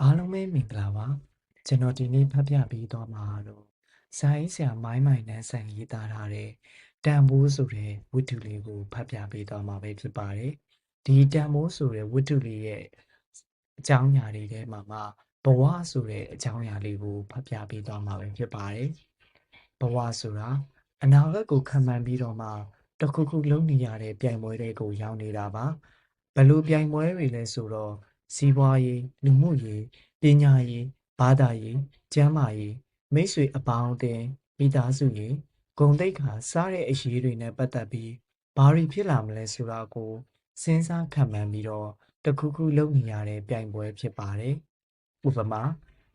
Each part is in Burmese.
အားလုံးပဲမင်္ဂလာပါကျွန်တော်ဒီနေ့ဖတ်ပြပေးသွားမှာတော့ဇာအိဆရာမိုင်းမိုင်နန်းဆန်ရေးသားထားတဲ့တန်ဖိုးဆိုတဲ့ဝတ္ထုလေးကိုဖတ်ပြပေးသွားမှာပဲဖြစ်ပါတယ်ဒီတန်ဖိုးဆိုတဲ့ဝတ္ထုလေးရဲ့အကြောင်းအရာတွေထဲမှာမှဘဝဆိုတဲ့အကြောင်းအရာလေးကိုဖတ်ပြပေးသွားမှာပဲဖြစ်ပါတယ်ဘဝဆိုတာအနာဂတ်ကိုခံမှန်းပြီးတော့မှတခုခုလုံးနေရတဲ့ပြိုင်ပွဲတွေကိုရောက်နေတာပါဘလို့ပြိုင်ပွဲတွေလဲဆိုတော့ စီးပွားရေးလူမှုရေးပညာရေးဘာသာရေးကျန်းမာရေးမိတ်ဆွေအပေါင်းအသင်းမိသားစုရေးဂုံတိတ်ခါစားတဲ့အရေးတွေနဲ့ပတ်သက်ပြီးဘာတွေဖြစ်လာမလဲဆိုတာကိုစဉ်းစားခံမှန်းပြီးတော့တခုခုလုပ်နေရတဲ့ပြိုင်ပွဲဖြစ်ပါတယ်ဥပမာ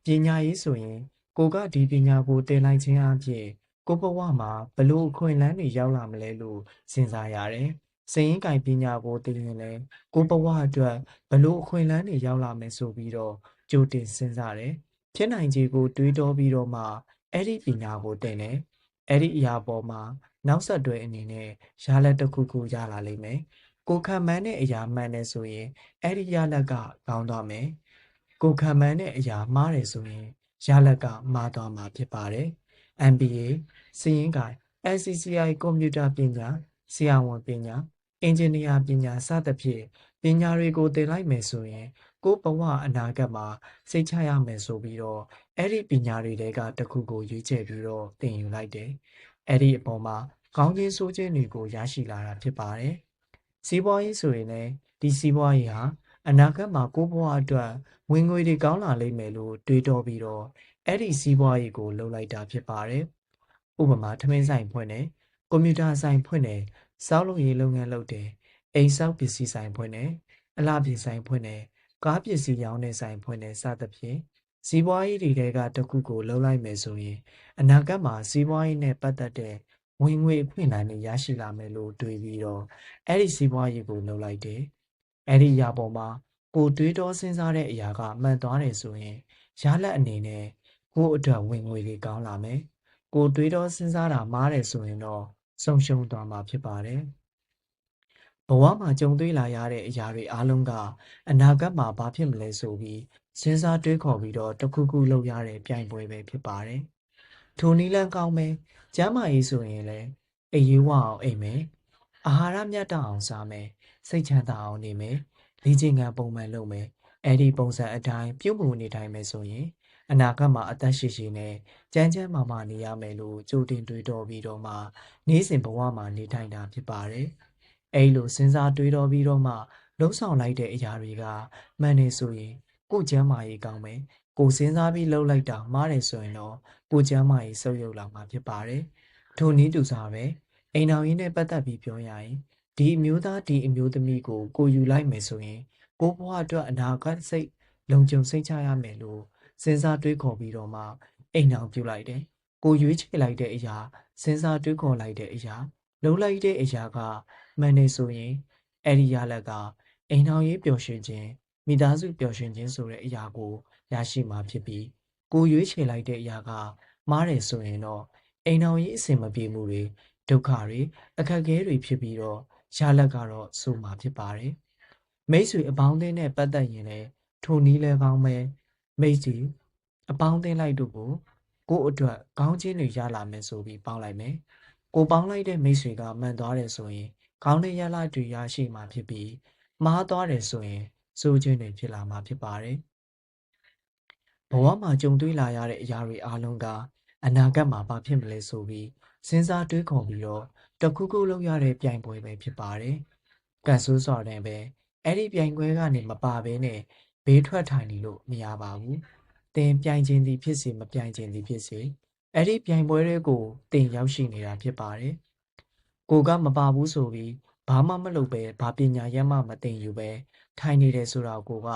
ပညာရေးဆိုရင် ကိုကဒီပညာကိုသင်လိုက်ခြင်းအပြင်ကိုဘဝမှာဘလို့အခွင့်အလမ်းတွေရောက်လာမလဲလို့စဉ်းစားရတယ် စည်ရင်ကင်ပညာကိုသင်ရင်လည်းကိုဘဝအတွက်ဘလို့အခွင့်အလမ်းတွေရောက်လာမယ်ဆိုပြီးတော့ကြိုတင်စဉ်းစားတယ်ဖြစ်နိုင်ခြေကိုတွေးတောပြီးတော့မှအဲ့ဒီပညာကိုသင်တယ်အဲ့ဒီအရာပေါ်မှာနောက်ဆက်တွဲအနေနဲ့ရလက်တစ်ခုခုရလာလိမ့်မယ်ကိုခံမှန်းတဲ့အရာမှန်တယ်ဆိုရင်အဲ့ဒီရလက်ကကောင်းသွားမယ်ကိုခံမှန်းတဲ့အရာမှားတယ်ဆိုရင်ရလက်ကမှားသွားမှာဖြစ်ပါတယ် MBA စီရင်ကိုင် SCCI ကွန်ပျူတာပညာဆရာဝန်ပညာ အင်ဂျင်နီယာပညာစသဖြင့်ပညာတွေကိုသင်လိုက်မယ်ဆိုရင် ကိုဘဝအနာဂတ်မှာစိတ်ချရမယ်ဆိုပြီးတော့အဲ့ဒီပညာတွေတဲကတစ်ခုကိုရွေးချယ်ပြီးတော့သင်ယူလိုက်တယ်။အဲ့ဒီအပေါ်မှာကောင်းခြင်းဆိုးခြင်းတွေကိုရရှိလာတာဖြစ်ပါတယ်။စီးပွားရေးဆိုရင်လည်းဒီစီးပွားရေးဟာအနာဂတ်မှာကိုဘဝအတွက်ဝင်ငွေတွေကောင်းလာလိမ့်မယ်လို့တွေးတောပြီးတော့အဲ့ဒီစီးပွားရေးကိုလှုပ်လိုက်တာဖြစ်ပါတယ်။ဥပမာထမင်းဆိုင်ဖွင့်တယ်၊ကွန်ပျူတာဆိုင်ဖွင့်တယ်၊ စောက်လုပ်ရေးလုပ်ငန်းလုပ်တယ်၊အိမ်ဆောက်ပစ္စည်းဆိုင်ဖွင့်တယ်၊အလှပြင်ဆိုင်ဖွင့်တယ်၊ကားပစ္စည်းရောင်းတဲ့ဆိုင်ဖွင့်တယ်စသဖြင့်စီးပွားရေးတွေတဲကတစ်ခုကိုလှုပ်လိုက်မယ်ဆိုရင်အနာဂတ်မှာစီးပွားရေးနဲ့ပတ်သက်တဲ့ဝင်ငွေအခွင့်အလမ်းတွေရရှိလာမယ်လို့တွေးပြီးတော့အဲ့ဒီစီးပွားရေးကိုလှုပ်လိုက်တယ်။အဲ့ဒီအရာပေါ်မှာကိုတွေးတောစဉ်းစားတဲ့အရာကမှန်သွားတယ်ဆိုရင်ရလက်အနေနဲ့ကိုအတွက်ဝင်ငွေတွေကောင်းလာမယ်။ကိုတွေးတောစဉ်းစားတာမှားတယ်ဆိုရင်တော့ ဆုံးရှုံးသွားမှာဖြစ်ပါတယ်။ဘဝမှာကြုံတွေ့လာရတဲ့အရာတွေအားလုံးကအနာဂတ်မှာဘာဖြစ်မလဲဆိုပြီးစဉ်းစားတွေးခေါ်ပြီးတော့တခုခုလုပ်ရတဲ့ပြိုင်ပွဲပဲဖြစ်ပါတယ်။ထိုနည်းလမ်းကောင်းမယ်။ကျမ်းမာရေးဆိုရင်လည်းအိပ်ရေးဝအောင်အိပ်မယ်။အာဟာရမျှတအောင်စားမယ်။စိတ်ချမ်းသာအောင်နေမယ်။လေ့ကျင့်ခန်းပုံမှန်လုပ်မယ်။အဲ့ဒီပုံစံအတိုင်းပြုမှုနေထိုင်မယ်ဆိုရင် အနာဂတ်မှာအသက်ရှိရှိနဲ့ကြမ်းကြမ်းမာမာနေရမယ်လို့ကြိုတင်တွေးတောပြီးတော့မှနေ့စဉ်ဘဝမှာနေထိုင်တာဖြစ်ပါတယ်။အဲ့လိုစဉ်းစားတွေးတောပြီးတော့မှလှုပ်ဆောင်လိုက်တဲ့အရာတွေကမှန်နေဆိုရင်ကိုကျမ်းမာရေးကောင်းမယ်။ကိုစဉ်းစားပြီးလှုပ်လိုက်တာမှားတယ်ဆိုရင်တော့ကိုကျမ်းမာရေးဆုပ်ယုပ်လာမှာဖြစ်ပါတယ်။ထိုနည်းတူစားပဲအိမ်တော်ရင်းနဲ့ပတ်သက်ပြီးပြောရရင်ဒီအမျိုးသားဒီအမျိုးသမီးကိုကိုယူလိုက်မယ်ဆိုရင်ကိုဘဝအတွက်အနာဂတ်စိတ်လုံခြုံစိတ်ချရမယ်လို့ စဉ်းစားတွေးခေါ်ပြီးတော့မှအိမ်အောင်ပြုတ်လိုက်တယ်။ကိုရွေးချယ်လိုက်တဲ့အရာစဉ်းစားတွေးခေါ်လိုက်တဲ့အရာလှုပ်လိုက်တဲ့အရာကမှန်နေဆိုရင်အဲ့ဒီရလက်ကအိမ်အောင်ရေးပျော်ရွှင်ခြင်းမိသားစုပျော်ရွှင်ခြင်းဆိုတဲ့အရာကိုရရှိမှာဖြစ်ပြီးကိုရွေးချယ်လိုက်တဲ့အရာကမှားတယ်ဆိုရင်တော့အိမ်အောင်ရေးအဆင်မပြေမှုတွေဒုက္ခတွေအခက်အခဲတွေဖြစ်ပြီးတော့ရလက်ကတော့ဆိုမှာဖြစ်ပါတယ်။မိတ်ဆွေအပေါင်းအသင်းနဲ့ပတ်သက်ရင်လည်းထိုနည်းလဲကောင်းပဲ မိတ်စီအပေါင်းအသင်းလိုက်တို့ကိုကို့အတွက်ကောင်းခြင်းတွေရလာမယ်ဆိုပြီးပေါင်းလိုက်မယ်။ကိုပေါင်းလိုက်တဲ့မိတ်ဆွေကမှန်သွားတယ်ဆိုရင်ကောင်းတဲ့ရလဒ်တွေရရှိမှာဖြစ်ပြီးမှားသွားတယ်ဆိုရင်စိုးခြင်းတွေဖြစ်လာမှာဖြစ်ပါတယ်။ဘဝမှာကြုံတွေ့လာရတဲ့အရာတွေအားလုံးကအနာဂတ်မှာဘာဖြစ်မလဲဆိုပြီးစဉ်းစားတွေးခေါ်ပြီးတော့တခုခုလုပ်ရတဲ့ပြိုင်ပွဲပဲဖြစ်ပါတယ်။ကန်ဆိုးစော်တဲ့ပဲအဲ့ဒီပြိုင်ပွဲကနေမပါဘဲနဲ့ ဘေးထွက်ထိုင်နေလို့မရပါဘူး။တင်ပြိုင်ခြင်းသည်ဖြစ်စေမပြိုင်ခြင်းသည်ဖြစ်စေအဲ့ဒီပြိုင်ပွဲတွေကိုတင်ရောက်ရှိနေတာဖြစ်ပါတယ်။ကိုကမပါဘူးဆိုပြီးဘာမှမလုပ်ပဲဘာပညာရမှမသိယူပဲထိုင်နေတယ်ဆိုတာကိုက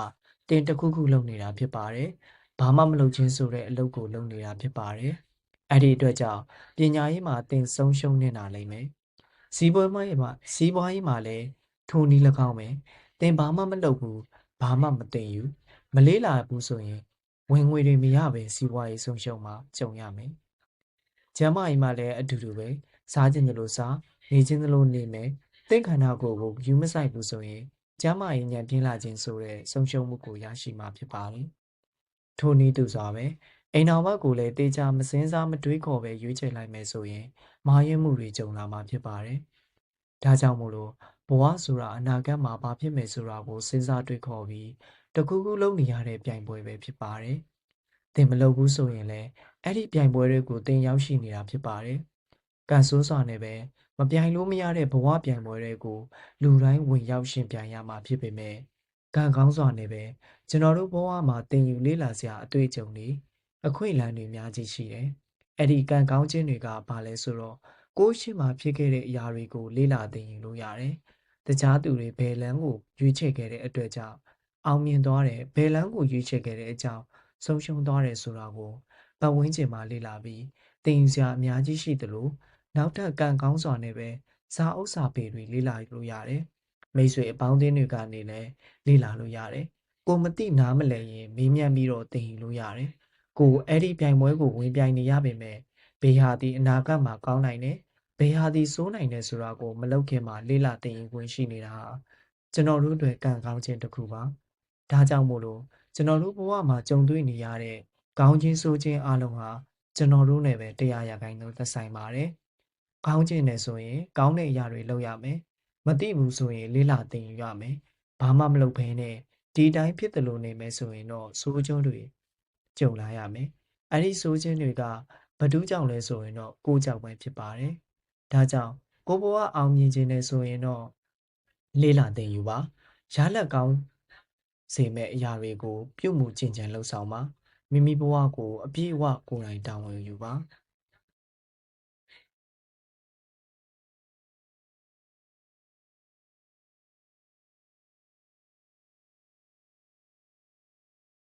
တင်တခုခုလုပ်နေတာဖြစ်ပါတယ်။ဘာမှမလုပ်ခြင်းဆိုတဲ့အလုပ်ကိုလုပ်နေတာဖြစ်ပါတယ်။အဲ့ဒီအတွက်ကြောင့်ပညာရေးမှာတင်ဆုံးရှုံးနေတာလိမ့်မယ်။စီးပွားရေးမှာစီးပွားရေးမှာလည်းထိုနည်း၎င်းပဲတင်ဘာမှမလုပ်ဘူး ဘာမှမသိယူမလေးလာဘူးဆိုရင်ဝင်ငွေတွေမရပဲစီးပွားရေးဆုံးရှုံးမှာကြုံရမယ်။ကျမ်းမာရေးမှာလည်းအတူတူပဲစားခြင်းသလိုစားနေခြင်းသလိုနေမယ်။သင်္ခန္ဓာကိုယ်ကိုယူမဆိုင်ဘူးဆိုရင်ကျမ်းမာရေးဉာဏ်ပြင်းလာခြင်းဆိုတဲ့ဆုံးရှုံးမှုကိုရရှိမှာဖြစ်ပါလိမ့်ထိုနည်းတူစွာပဲအိမ်တော်ဘက်ကိုလည်းတေချာမစင်းစားမတွေးခေါ်ပဲရွေးချယ်လိုက်မယ်ဆိုရင်မာယွင်းမှုတွေကြုံလာမှာဖြစ်ပါတယ်။ဒါကြောင့်မို့လို့ ဘဝဆိုတာအနာဂတ်မှာဘာဖြစ်မယ်ဆိုတာကိုစဉ်းစားတွေးခေါ်ပြီးတကူးကူးလုံးနေရတဲ့ပြိုင်ပွဲပဲဖြစ်ပါတယ်။သင်မလုပ်ဘူးဆိုရင်လည်းအဲ့ဒီပြိုင်ပွဲတွေကိုသင်ရောက်ရှိနေတာဖြစ်ပါတယ်။ကန်ဆိုးစွာနဲ့ပဲမပြိုင်လို့မရတဲ့ဘဝပြိုင်ပွဲတွေကိုလူတိုင်းဝင်ရောက်ရှင်ပြိုင်ရမှာဖြစ်ပေမဲ့ကံကောင်းစွာနဲ့ပဲကျွန်တော်တို့ဘဝမှာသင်ယူလေ့လာစရာအတွေ့အကြုံတွေအခွင့်အလမ်းတွေအများကြီးရှိတယ်။အဲ့ဒီကံကောင်းခြင်းတွေကဘာလဲဆိုတော့ကိုယ်ရှိမှဖြစ်ခဲ့တဲ့အရာတွေကိုလေ့လာသင်ယူလို့ရတယ်။ တခြားသူတွေဘယ်လန်းကိုရွေးချယ်ခဲ့တဲ့အတွက်ကြောင့်အောင်မြင်သွားတယ်ဘယ်လန်းကိုရွေးချယ်ခဲ့တဲ့အကြောင်းဆုံးရှုံးသွားတယ်ဆိုတာကိုပတ်ဝန်းကျင်မှာလေ့လာပြီးသင်ယူစရာအများကြီးရှိသလိုနောက်ထပ်ကံကောင်းစွာနဲ့ပဲဇာဥစ္စာပေတွေလေ့လာလို့ရတယ်။မိတ်ဆွေအပေါင်းအသင်းတွေကနေလည်းလေ့လာလို့ရတယ်။ကိုမသိနားမလည်ရင်မေးမြန်းပြီးတော့သင်ယူလို့ရတယ်။ကိုအဲ့ဒီပြိုင်ပွဲကိုဝင်ပြိုင်နေရပေမဲ့ဘေဟာဒီအနာဂတ်မှာကောင်းနိုင်တယ်။ ဘေဟာဒီစိုးနိုင်တယ်ဆိုတာကိုမလောက်ခင်မှာလေ့လာသင်ယူခွင့်ရှိနေတာဟာကျွန်တော်တို့အတွက်ကံကောင်းခြင်းတစ်ခုပါ။ဒါကြောင့်မို့လို့ကျွန်တော်တို့ဘဝမှာကြုံတွေ့နေရတဲ့ကောင်းခြင်းဆိုးခြင်းအလုံးဟာကျွန်တော်တို့နဲ့ပဲတရားရခိုင်လို့သက်ဆိုင်ပါတယ်။ကောင်းခြင်းနဲ့ဆိုရင် ကောင်းတဲ့အရာတွေလုပ်ရမယ်။မသိဘူးဆိုရင်လေ့လာသင်ယူရမယ်။ဘာမှမလုပ်ဘဲနဲ့ဒီတိုင်းဖြစ်တယ်လို့နေမယ်ဆိုရင်တော့ဆိုးကျိုးတွေကြုံလာရမယ်။အဲ့ဒီဆိုးခြင်းတွေကဘဒုကြောင့်လဲဆိုရင်တော့ကိုယ်ကြောင့်ပဲဖြစ်ပါတယ်။ ဒါကြောင့်ကိုဘဝအောင်မြင်ခြင်းနဲ့ဆိုရင်တော့လေ့လာသင်ယူပါ။ရလက်ကောင်းစေမဲ့အရာတွေကို ပြုမှုကျင့်ကြံလှုပ်ဆောင်ပါ။မိမိဘဝကိုအပြည့်အဝကိုယ်တိုင်တာဝန်ယူပါ။